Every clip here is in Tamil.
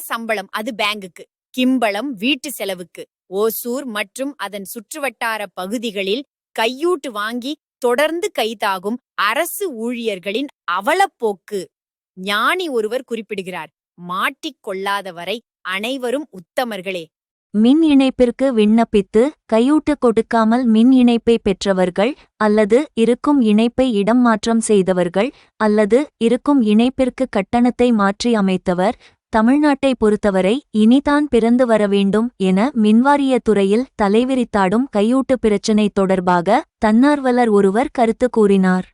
சம்பளம் அது பேங்குக்கு. கிம்பளம் வீட்டு செலவுக்கு. ஓசூர் மற்றும் அதன் சுற்றுவட்டார பகுதிகளில் கையூட்டு வாங்கி தொடர்ந்து கைதாகும் அரசு ஊழியர்களின் அவலப்போக்கு. ஞானி ஒருவர் குறிப்பிடுகிறார் மாட்டிக்கொள்ளாதவரை அனைவரும் உத்தமர்களே. மின் இணைப்பிற்கு விண்ணப்பித்து கையூட்டு கொடுக்காமல் மின் இணைப்பை பெற்றவர்கள் அல்லது இருக்கும் இணைப்பை இடம் மாற்றம் செய்தவர்கள் அல்லது இருக்கும் இணைப்பிற்கு கட்டணத்தை மாற்றி அமைத்தவர் தமிழ்நாட்டை பொறுத்தவரை இனிதான் பிறந்து வர வேண்டும் என மின்வாரிய துறையில் தலைவிரித்தாடும் கையூட்டு பிரச்சினை தொடர்பாக தன்னார்வலர் ஒருவர் கருத்து கூறினார்.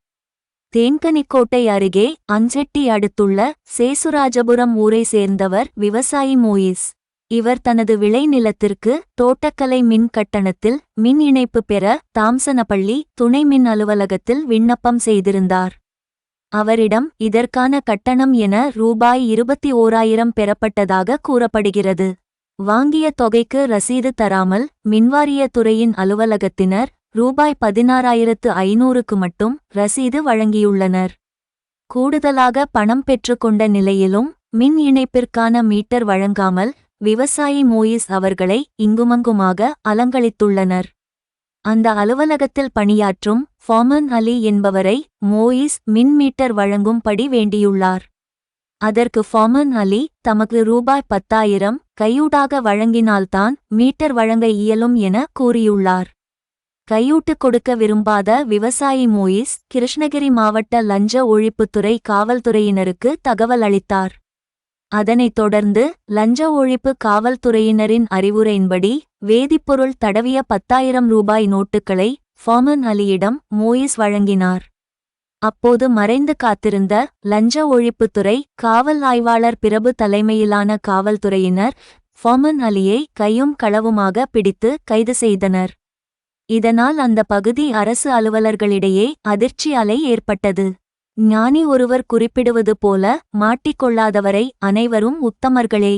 தேன்கனிக்கோட்டை அருகே அஞ்செட்டி அடுத்துள்ள சேசுராஜபுரம் ஊரை சேர்ந்தவர் விவசாயி மோயிஸ். இவர் தனது விளைநிலத்திற்கு தோட்டக்கலை மின் கட்டணத்தில் மின் இணைப்பு பெற தாம்சனப்பள்ளி துணை மின் அலுவலகத்தில் விண்ணப்பம் செய்திருந்தார். அவரிடம் இதற்கான கட்டணம் என ரூபாய் இருபத்தி ஓராயிரம் பெறப்பட்டதாக கூறப்படுகிறது. வாங்கிய தொகைக்கு ரசீது தராமல் மின்வாரிய துறையின் அலுவலகத்தினர் ரூபாய் பதினாறாயிரத்து ஐநூறுக்கு மட்டும் ரசீது வழங்கியுள்ளனர். கூடுதலாக பணம் பெற்றுக்கொண்ட நிலையிலும் மின் இணைப்பிற்கான மீட்டர் வழங்காமல் விவசாயி மோயிஸ் அவர்களை இங்குமங்குமாக அலங்களித்துள்ளனர் அந்த அலுவலகத்தில் பணியாற்றும் ஃபாமன் அலி என்பவரை மோயிஸ் மின் மீட்டர் வழங்கும்படி வேண்டியுள்ளார். அதற்கு ஃபாமன் அலி தமக்கு ரூபாய் பத்தாயிரம் கையூடாக வழங்கினால்தான் மீட்டர் வழங்க இயலும் என கூறியுள்ளார். கையூட்டு கொடுக்க விரும்பாத விவசாயி மோயிஸ் கிருஷ்ணகிரி மாவட்ட லஞ்ச ஒழிப்புத்துறை காவல்துறையினருக்கு தகவல் அளித்தார் அதனைத் தொடர்ந்து லஞ்ச ஒழிப்பு காவல்துறையினரின் அறிவுரையின்படி வேதிப்பொருள் தடவிய பத்தாயிரம் ரூபாய் நோட்டுகளை ஃபாமன் அலியிடம் மோயிஸ் வழங்கினார். அப்போது மறைந்து காத்திருந்த லஞ்ச ஒழிப்புத்துறை காவல் ஆய்வாளர் பிரபு தலைமையிலான காவல்துறையினர் ஃபாமன் அலியை கையும் களவுமாக பிடித்து கைது செய்தனர். இதனால் அந்த பகுதி அரசு அலுவலர்களிடையே அதிர்ச்சி அலை ஏற்பட்டது. ஞானி ஒருவர் குறிப்பிடுவது போல மாட்டிக்கொள்ளாதவரை அனைவரும் உத்தமர்களே.